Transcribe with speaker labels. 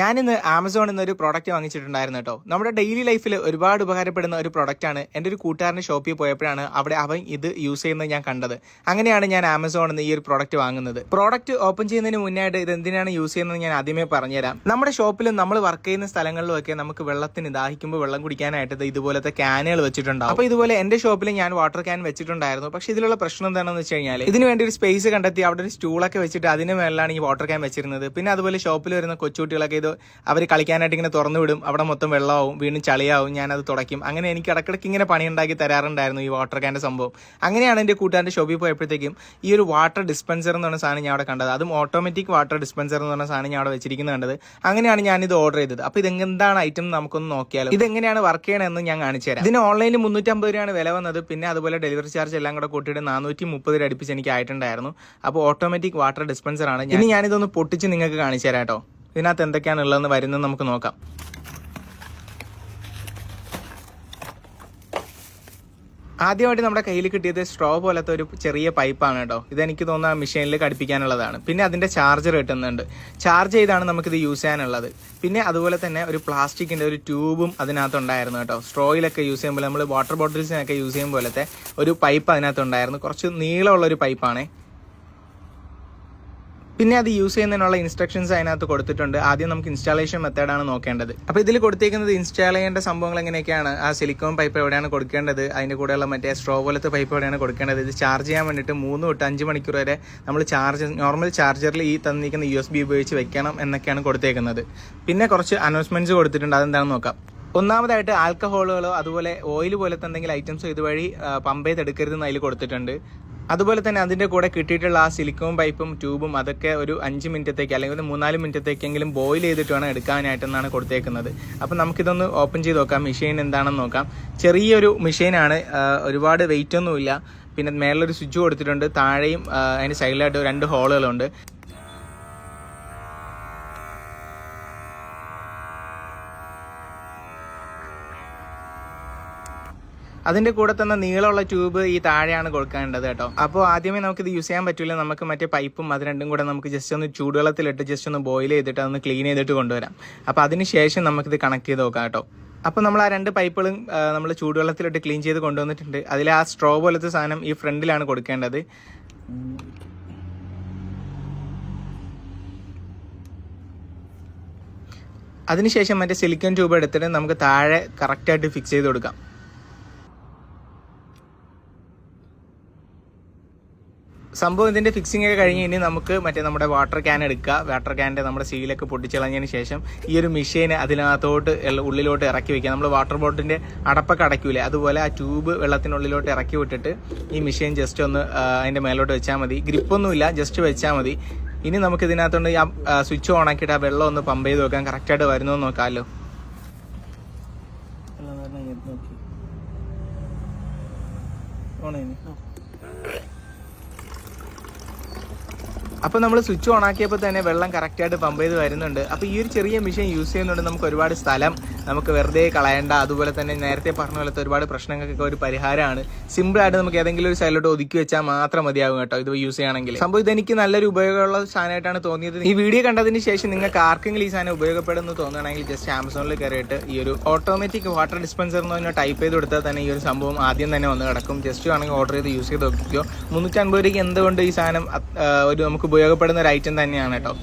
Speaker 1: ഞാനിന്ന് ആമസോണിൽ നിന്ന് ഒരു പ്രോഡക്റ്റ് വാങ്ങിച്ചിട്ടുണ്ടായിരുന്നു കേട്ടോ നമ്മുടെ ഡെയിലി ലൈഫിൽ ഒരുപാട് ഉപകാരപ്പെടുന്ന ഒരു പ്രോഡക്റ്റാണ് എന്റെ ഒരു കൂട്ടുകാരന്റെ ഷോപ്പിൽ പോയപ്പോഴാണ് അവിടെ അവൻ ഇത് യൂസ് ചെയ്യുന്നത് ഞാൻ കണ്ടത്. അങ്ങനെയാണ് ഞാൻ ആമസോണിൽ നിന്ന് ഈ ഒരു പ്രോഡക്റ്റ് വാങ്ങുന്നത്. പ്രോഡക്റ്റ് ഓപ്പൺ ചെയ്യുന്നതിന് മുന്നായിട്ട് ഇത് എന്തിനാണ് യൂസ് ചെയ്യുന്നത് ഞാൻ ആദ്യമേ പറഞ്ഞുതരാം. നമ്മുടെ ഷോപ്പിലും നമ്മൾ വർക്ക് ചെയ്യുന്ന സ്ഥലങ്ങളിലുമൊക്കെ നമുക്ക് വെള്ളത്തിന് ദാഹിക്കുമ്പോൾ വെള്ളം കുടിക്കാനായിട്ട് ഇതുപോലത്തെ ക്യാനുകൾ വെച്ചിട്ടുണ്ടാവും. അപ്പോൾ ഇതുപോലെ എന്റെ ഷോപ്പിൽ ഞാൻ വാട്ടർ ക്യാൻ വെച്ചിട്ടുണ്ടായിരുന്നു. പക്ഷേ ഇതിലുള്ള പ്രശ്നം എന്താണെന്ന് വെച്ച് കഴിഞ്ഞാൽ ഇതിന് വേണ്ടി ഒരു സ്പേസ് കണ്ടെത്തി അവിടെ ഒരു സ്റ്റൂളൊക്കെ വെച്ചിട്ട് അതിന് മേലാണ് ഈ വാട്ടർ ക്യാൻ വെച്ചിരുന്നത്. പിന്നെ അതുപോലെ ഷോപ്പിൽ വരുന്ന കൊച്ചുകുട്ടികളൊക്കെ ഇത് അവർ കളിക്കാനായിട്ട് ഇങ്ങനെ തുറന്നു വിടും. അവിടെ മൊത്തം വെള്ളമാവും വീണ്ടും ചളിയാവും ഞാനത് തുടയ്ക്കും. അങ്ങനെ എനിക്ക് ഇടക്കിടയ്ക്ക് ഇങ്ങനെ പണി ഉണ്ടാക്കി തരാറുണ്ടായിരുന്നു ഈ വാട്ടർ ക്യാന്റെ സംഭവം. അങ്ങനെയാണ് എന്റെ കൂട്ടുകാരന്റെ ഷോപ്പിൽ പോയപ്പോഴത്തേക്കും ഈ ഒരു വാട്ടർ ഡിസ്പെൻസർ എന്ന് പറഞ്ഞ സാധനം ഞാൻ അവിടെ കണ്ടത്. അതും ഓട്ടോമാറ്റിക് വാട്ടർ ഡിസ്പെൻസർ എന്ന് പറഞ്ഞ സാധനം ഞാൻ അവിടെ വെച്ചിരിക്കുന്നത് കണ്ടത്. അങ്ങനെയാണ് ഞാൻ ഇത് ഓർഡർ ചെയ്തത്. അപ്പോൾ ഇതെന്താണ് ഐറ്റം നമുക്കൊന്ന് നോക്കിയാലോ. ഇതെങ്ങനെയാണ് വർക്ക് ചെയ്യണമെന്ന് ഞാൻ കാണിച്ചു തരാം. ഇതിന് ഓൺലൈനിൽ മുന്നൂറ്റമ്പത് രൂപയാണ് വില വന്നത്. പിന്നെ അതുപോലെ ഡെലിവറി ചാർജ് എല്ലാം കൂടെ കൂട്ടിയിട്ട് നാനൂറ്റി മുപ്പത് രൂപ അടുപ്പിച്ച് എനിക്ക് ആയിട്ടുണ്ടായിരുന്നു. അപ്പോൾ ഓട്ടോമാറ്റിക് വാട്ടർ ഡിസ്പെൻസർ ആണ് ഇനി ഞാനിതൊന്ന് പൊട്ടിച്ച് നിങ്ങൾക്ക് കാണിച്ചു തരാം കേട്ടോ. ഇതിനകത്ത് എന്തൊക്കെയാണ് ഉള്ളതെന്ന് വരുന്നത് നമുക്ക് നോക്കാം. ആദ്യമായിട്ട് നമ്മുടെ കയ്യിൽ കിട്ടിയത് സ്ട്രോ പോലത്തെ ഒരു ചെറിയ പൈപ്പാണ് കേട്ടോ ഇതെനിക്ക് തോന്നുന്ന മെഷീനിൽ ഘടിപ്പിക്കാനുള്ളതാണ് പിന്നെ അതിന്റെ ചാർജർ കിട്ടുന്നുണ്ട്. ചാർജ് ചെയ്താണ് നമുക്കിത് യൂസ് ചെയ്യാനുള്ളത്. പിന്നെ അതുപോലെ തന്നെ ഒരു പ്ലാസ്റ്റിക്കിന്റെ ഒരു ട്യൂബും അതിനകത്ത് ഉണ്ടായിരുന്നു കേട്ടോ സ്ട്രോയിലൊക്കെ യൂസ് ചെയ്യുമ്പോൾ നമ്മൾ വാട്ടർ ബോട്ടിൽസിനൊക്കെ യൂസ് ചെയ്യും പോലത്തെ ഒരു പൈപ്പ് അതിനകത്ത് ഉണ്ടായിരുന്നു. കുറച്ച് നീളമുള്ള ഒരു പൈപ്പാണേ പിന്നെ അത് യൂസ് ചെയ്യുന്നതിനുള്ള ഇൻസ്ട്രക്ഷൻസ് അതിനകത്ത് കൊടുത്തിട്ടുണ്ട്. ആദ്യം നമുക്ക് ഇൻസ്റ്റാളേഷൻ മെത്തേഡാണ് നോക്കേണ്ടത്. അപ്പോൾ ഇതിൽ കൊടുത്തേക്കുന്നത് ഇൻസ്റ്റാൾ ചെയ്യേണ്ട സംഭവങ്ങൾ എങ്ങനെയൊക്കെയാണ്? ആ സിലിക്കോൺ പൈപ്പ് എവിടെയാണ് കൊടുക്കേണ്ടത്? അതിന്റെ കൂടെയുള്ള മറ്റേ സ്ട്രോ പോലത്തെ പൈപ്പ് എവിടെയാണ് കൊടുക്കേണ്ടത്? ഇത് ചാർജ് ചെയ്യാൻ വേണ്ടിയിട്ട് മൂന്ന് തൊട്ട് അഞ്ച് മണിക്കൂർ വരെ നമ്മൾ ചാർജ് നോർമൽ ചാർജറിൽ ഈ തന്നിരിക്കുന്ന യു എസ് ബി ഉപയോഗിച്ച് വെക്കണം എന്നൊക്കെയാണ് കൊടുത്തേക്കുന്നത്. പിന്നെ കുറച്ച് അനൗൺസ്മെന്റ്സ് കൊടുത്തിട്ടുണ്ട്. അതെന്താണെന്ന് നോക്കാം. ഒന്നാമതായിട്ട് ആൽക്കഹോളുകളോ അതുപോലെ ഓയിൽ പോലത്തെ എന്തെങ്കിലും ഐറ്റംസോ ഇതുവഴി പമ്പ് ചെയ്തെടുക്കരുതെന്ന് അതിൽ കൊടുത്തിട്ടുണ്ട്. അതുപോലെ തന്നെ അതിന്റെ കൂടെ കിട്ടിയിട്ടുള്ള ആ സിലിക്കോൺ പൈപ്പും ട്യൂബും അതൊക്കെ ഒരു അഞ്ച് മിനിറ്റത്തേക്ക് അല്ലെങ്കിൽ ഒരു മൂന്നാൽ മിനിറ്റത്തേക്കെങ്കിലും ബോയിൽ ചെയ്തിട്ട് വേണം എടുക്കാനായിട്ടെന്നാണ് കൊടുത്തേക്കുന്നത്. അപ്പം നമുക്കിതൊന്ന് ഓപ്പൺ ചെയ്ത് നോക്കാം. മെഷീൻ എന്താണെന്ന് നോക്കാം. ചെറിയൊരു മെഷീനാണ് ഒരുപാട് വെയിറ്റ് ഒന്നുമില്ല. പിന്നെ മേളിലൊരു സ്വിച്ച് കൊടുത്തിട്ടുണ്ട്. താഴെയും അതിന്റെ സൈഡിലായിട്ട് രണ്ട് ഹോളുകളുണ്ട് അതിന്റെ കൂടെ തന്നെ നീളമുള്ള ട്യൂബ് ഈ താഴെയാണ് കൊടുക്കേണ്ടത് കേട്ടോ. അപ്പോൾ ആദ്യമേ നമുക്ക് ഇത് യൂസ് ചെയ്യാൻ പറ്റില്ല നമുക്ക് മറ്റേ പൈപ്പും അത് രണ്ടും കൂടെ നമുക്ക് ജസ്റ്റ് ഒന്ന് ചൂടുവെള്ളത്തിലിട്ട് ജസ്റ്റ് ഒന്ന് ബോയിൽ ചെയ്തിട്ട് അതൊന്ന് ക്ലീൻ ചെയ്തിട്ട് കൊണ്ടുവരാം. അപ്പോൾ അതിന് ശേഷം നമുക്കിത് കണക്ട് ചെയ്ത് നോക്കാം കേട്ടോ. അപ്പോൾ നമ്മൾ ആ രണ്ട് പൈപ്പുകളും നമ്മൾ ചൂടുവെള്ളത്തിലിട്ട് ക്ലീൻ ചെയ്ത് കൊണ്ടുവന്നിട്ടുണ്ട്. അതിൽ ആ സ്ട്രോ പോലത്തെ സാധനം ഈ ഫ്രണ്ടിലാണ് കൊടുക്കേണ്ടത്. അതിനുശേഷം മറ്റേ സിലിക്കൺ ട്യൂബ് എടുത്തിട്ട് നമുക്ക് താഴെ കറക്റ്റായിട്ട് ഫിക്സ് ചെയ്ത് കൊടുക്കാം. സംഭവം ഇതിന്റെ ഫിക്സിംഗ് ഒക്കെ കഴിഞ്ഞ് ഇനി നമുക്ക് മറ്റേ നമ്മുടെ വാട്ടർ ക്യാൻ എടുക്കുക. വാട്ടർ ക്യാന്റെ നമ്മുടെ സീലൊക്കെ പൊട്ടിച്ചളഞ്ഞതിന് ശേഷം ഈ ഒരു മെഷീൻ അതിനകത്തോട്ട് ഉള്ളിലോട്ട് ഇറക്കി വെക്കുക. നമ്മൾ വാട്ടർ ബോട്ടിന്റെ അടപ്പൊക്കെ അടയ്ക്കൂലേ? അതുപോലെ ആ ട്യൂബ് വെള്ളത്തിനുള്ളിലോട്ട് ഇറക്കി വിട്ടിട്ട് ഈ മെഷീൻ ജസ്റ്റ് ഒന്ന് അതിന്റെ അതിന്റെ മേലോട്ട് വെച്ചാൽ മതി. ഗ്രിപ്പൊന്നുമില്ല ജസ്റ്റ് വെച്ചാൽ മതി. ഇനി നമുക്ക് ഇതിനകത്തോണ്ട് ആ സ്വിച്ച് ഓൺ ആക്കിയിട്ട് ആ വെള്ളം ഒന്ന് പമ്പ് ചെയ്ത് വെക്കാൻ കറക്റ്റായിട്ട് വരുന്നോ നോക്കാമല്ലോ. അപ്പോൾ നമ്മൾ സ്വിച്ച് ഓൺ ആക്കിയപ്പോൾ തന്നെ വെള്ളം കറക്റ്റായിട്ട് പമ്പ് ചെയ്ത് വരുന്നുണ്ട്. അപ്പോൾ ഈ ഒരു ചെറിയ മെഷീൻ യൂസ് ചെയ്യുന്നുണ്ട് നമുക്ക് ഒരുപാട് സ്ഥലം നമുക്ക് വെറുതെ കളയണ്ട. അതുപോലെ തന്നെ നേരത്തെ പറഞ്ഞ പോലത്തെ ഒരുപാട് പ്രശ്നങ്ങൾക്കൊക്കെ ഒരു പരിഹാരമാണ്. സിമ്പിൾ ആയിട്ട് നമുക്ക് ഏതെങ്കിലും ഒരു സൈഡിലോട്ട് ഒതുക്കി വെച്ചാൽ മാത്രം മതിയാകും കേട്ടോ ഇത് യൂസ് ചെയ്യണമെങ്കിൽ. സംഭവം ഇതെനിക്ക് നല്ലൊരു ഉപയോഗമുള്ള സാധനമായിട്ടാണ് തോന്നിയത്. ഈ വീഡിയോ കണ്ടതിന് ശേഷം നിങ്ങൾക്ക് ആർക്കെങ്കിലും ഈ സാധനം ഉപയോഗപ്പെടുന്നു തോന്നുകയാണെങ്കിൽ ജസ്റ്റ് ആമസോണിൽ കയറിയിട്ട് ഈ ഒരു ഓട്ടോമാറ്റിക് വാട്ടർ ഡിസ്പെൻസർ എന്ന് പറഞ്ഞാൽ ടൈപ്പ് ചെയ്ത് കൊടുത്താൽ തന്നെ ഈ ഒരു സംഭവം ആദ്യം തന്നെ വന്ന് കിടക്കും. ജസ്റ്റ് വേണമെങ്കിൽ ഓർഡർ ചെയ്ത് യൂസ് ചെയ്ത് നോക്കിക്കോ. മുന്നൂറ്റമ്പത് രൂപയ്ക്ക് എന്തുകൊണ്ട് ഈ സാധനം ഒരു നമുക്ക് ഉപയോഗപ്പെടുന്ന ഒരു ഐറ്റം തന്നെയാണ് കേട്ടോ.